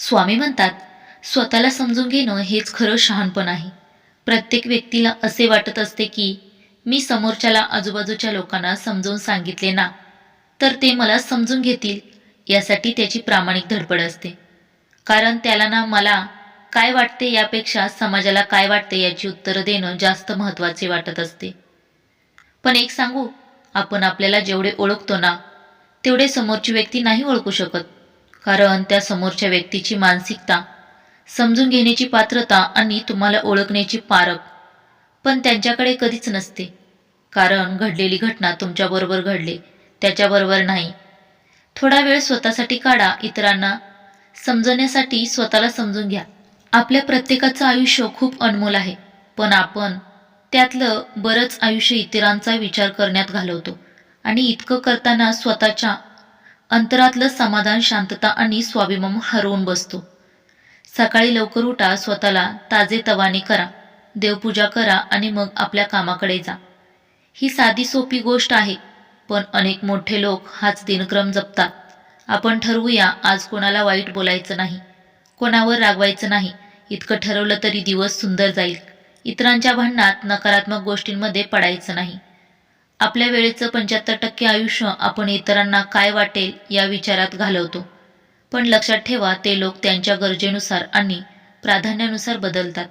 स्वामी म्हणतात स्वतःला समजून घेणं हेच खरं शहाणपण आहे. प्रत्येक व्यक्तीला असे वाटत असते की मी समोरच्याला आजूबाजूच्या लोकांना समजून सांगितले ना तर ते मला समजून घेतील यासाठी त्याची प्रामाणिक धडपड असते. कारण त्याला ना मला काय वाटते यापेक्षा समाजाला काय वाटते याची उत्तरं देणं जास्त महत्त्वाचे वाटत असते. पण एक सांगू आपण आपल्याला जेवढे ओळखतो ना तेवढे समोरची व्यक्ती नाही ओळखू शकत. कारण त्या समोरच्या व्यक्तीची मानसिकता समजून घेण्याची पात्रता आणि तुम्हाला ओळखण्याची पारख. पण त्यांच्याकडे कधीच नसते. कारण घडलेली घटना तुमच्याबरोबर घडले त्याच्याबरोबर नाही. थोडा वेळ स्वतःसाठी काढा इतरांना. समजण्यासाठी स्वतःला समजून घ्या. आपल्या प्रत्येकाचं आयुष्य खूप अनमोल आहे पण आपण त्यातलं बरंच आयुष्य इतरांचा विचार करण्यात घालवतो. आणि इतकं करताना स्वतःच्या अंतरातलं समाधान शांतता आणि स्वाभिमान हरवून बसतो. सकाळी लवकर उठा स्वतःला ताजे तवाने करा. देवपूजा करा आणि मग आपल्या कामाकडे जा. ही साधी सोपी गोष्ट आहे पण अनेक मोठे लोक हाच दिनक्रम जपतात. आपण ठरवूया आज कोणाला वाईट बोलायचं नाही. कोणावर रागवायचं नाही. इतकं ठरवलं तरी दिवस सुंदर जाईल. इतरांच्या भांडणात नकारात्मक गोष्टींमध्ये पडायचं नाही. आपल्या वेळेचं पंच्याहत्तर टक्के आयुष्य आपण इतरांना काय वाटेल या विचारात घालवतो. पण लक्षात ठेवा ते लोक त्यांच्या गरजेनुसार आणि प्राधान्यानुसार बदलतात.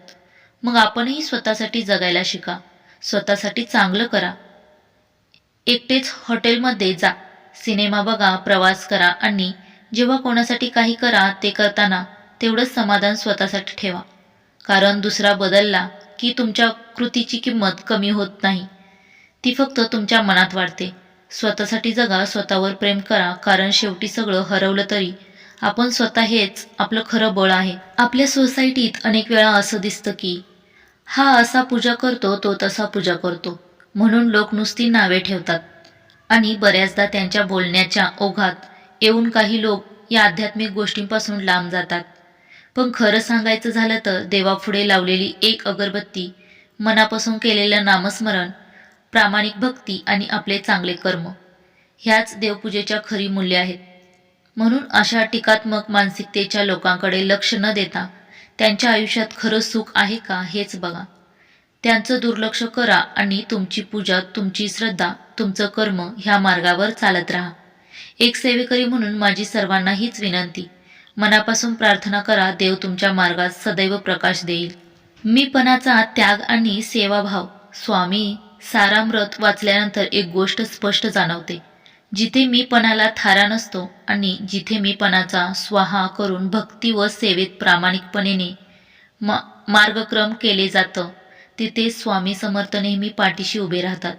मग आपणही स्वतःसाठी जगायला शिका. स्वतःसाठी चांगलं करा. एकटेच हॉटेलमध्ये जा. सिनेमा बघा प्रवास करा आणि जेव्हा कोणासाठी काही करा ते करताना तेवढंच समाधान स्वतःसाठी ठेवा. कारण दुसरा बदलला की तुमच्या कृतीची किंमत कमी होत नाही. ती फक्त तुमच्या मनात वाढते. स्वतःसाठी जगा स्वतःवर प्रेम करा कारण शेवटी सगळं हरवलं तरी. आपण स्वतः हेच आपलं खरं बळ आहे. आपल्या सोसायटीत अनेक वेळा असं दिसतं की हा असा पूजा करतो तो तसा पूजा करतो. म्हणून लोक नुसती नावे ठेवतात. आणि बऱ्याचदा त्यांच्या बोलण्याच्या ओघात येऊन काही लोक या आध्यात्मिक गोष्टींपासून लांब जातात. पण खरं सांगायचं झालं तर देवापुढे लावलेली एक अगरबत्ती मनापासून केलेलं नामस्मरण प्रामाणिक भक्ती आणि आपले चांगले कर्म. ह्याच देवपूजेच्या खरी मूल्य आहेत. म्हणून अशा टीकात्मक मानसिकतेच्या लोकांकडे लक्ष न देता त्यांच्या आयुष्यात खरं सुख आहे का हेच बघा. त्यांचं दुर्लक्ष करा आणि तुमची पूजा तुमची श्रद्धा तुमचं कर्म ह्या मार्गावर चालत राहा. एक सेवेकरी म्हणून माझी सर्वांना हीच विनंती मनापासून प्रार्थना करा देव तुमच्या मार्गात सदैव प्रकाश देईल. मीपणाचा त्याग आणि सेवाभाव स्वामी सारामृत वाचल्यानंतर एक गोष्ट स्पष्ट जाणवते. जिथे मी पणाला थारा नसतो आणि जिथे मी पणाचा स्वाहा करून भक्ती व सेवेत प्रामाणिकपणेने मा मार्गक्रम केले जातं तिथे स्वामी समर्थ नेहमी पाठीशी उभे राहतात.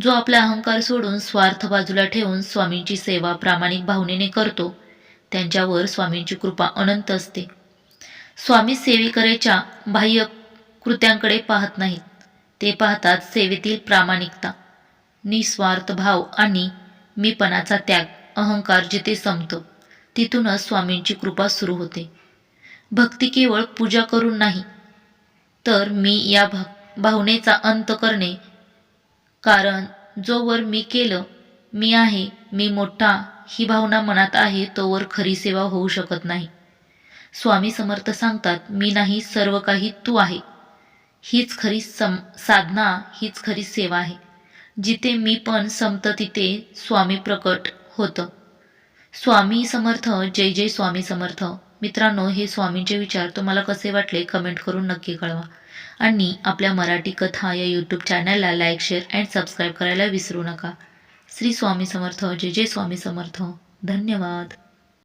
जो आपला अहंकार सोडून स्वार्थ बाजूला ठेवून स्वामींची सेवा प्रामाणिक भावनेने करतो त्यांच्यावर स्वामींची कृपा अनंत असते. स्वामी सेवेकरेच्या बाह्य कृत्यांकडे पाहत नाहीत. ते पाहतात सेवेतील प्रामाणिकता निस्वार्थ भाव आणि मीपणाचा त्याग अहंकार जिथे संपतो तिथूनच स्वामींची कृपा सुरू होते. भक्ती केवळ पूजा करून नाही तर मी या भा भावनेचा अंत करणे कारण जोवर मी केलं मी आहे मी मोठा ही भावना मनात आहे तोवर खरी सेवा होऊ शकत नाही. स्वामी समर्थ सांगतात मी नाही सर्व काही तू आहे. हीच खरी सम साधना हीच खरी सेवा आहे. जिथे मी पण संपत तिथे स्वामी प्रकट होतं. स्वामी समर्थ जय जय स्वामी समर्थ. मित्रांनो हे स्वामींचे विचार तुम्हाला कसे वाटले कमेंट करून नक्की कळवा. आणि आपल्या मराठी कथा या यूट्यूब चॅनलला लाईक शेअर अँड सबस्क्राईब करायला विसरू नका. श्री स्वामी समर्थ जय जय स्वामी समर्थ. धन्यवाद.